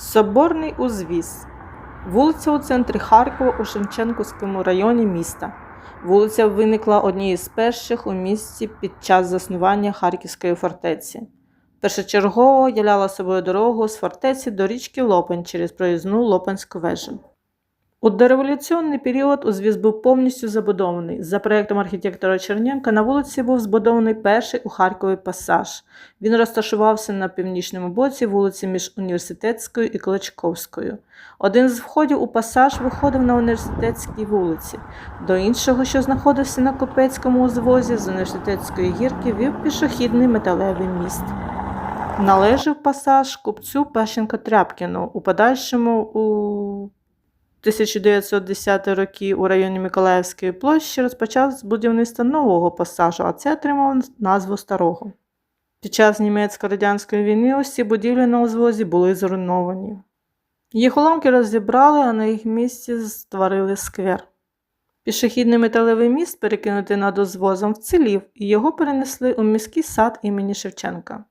Соборний узвіз. Вулиця у центрі Харкова у Шевченківському районі міста. Вулиця виникла однією з перших у місті під час заснування Харківської фортеці. Першочергово являла собою дорогу з фортеці до річки Лопань через проїзну Лопанську вежу. У дореволюційний період узвіз був повністю забудований. За проєктом архітектора Черненка на вулиці був збудований перший у Харкові пасаж. Він розташувався на північному боці вулиці між Університетською і Клочковською. Один з входів у пасаж виходив на університетській вулиці. До іншого, що знаходився на Купецькому узвозі з університетської гірки, вів пішохідний металевий міст. Належав пасаж купцю Пащенко Тряпкіну, у подальшому у 1910 роки у районі Миколаївської площі розпочав з будівництва нового пасажу, а це отримав назву старого. Під час німецько-радянської війни усі будівлі на узвозі були зруйновані. Їх уламки розібрали, а на їх місці створили сквер. Пішохідний металевий міст, перекинутий над узвозом, вцілів, і його перенесли у міський сад імені Шевченка.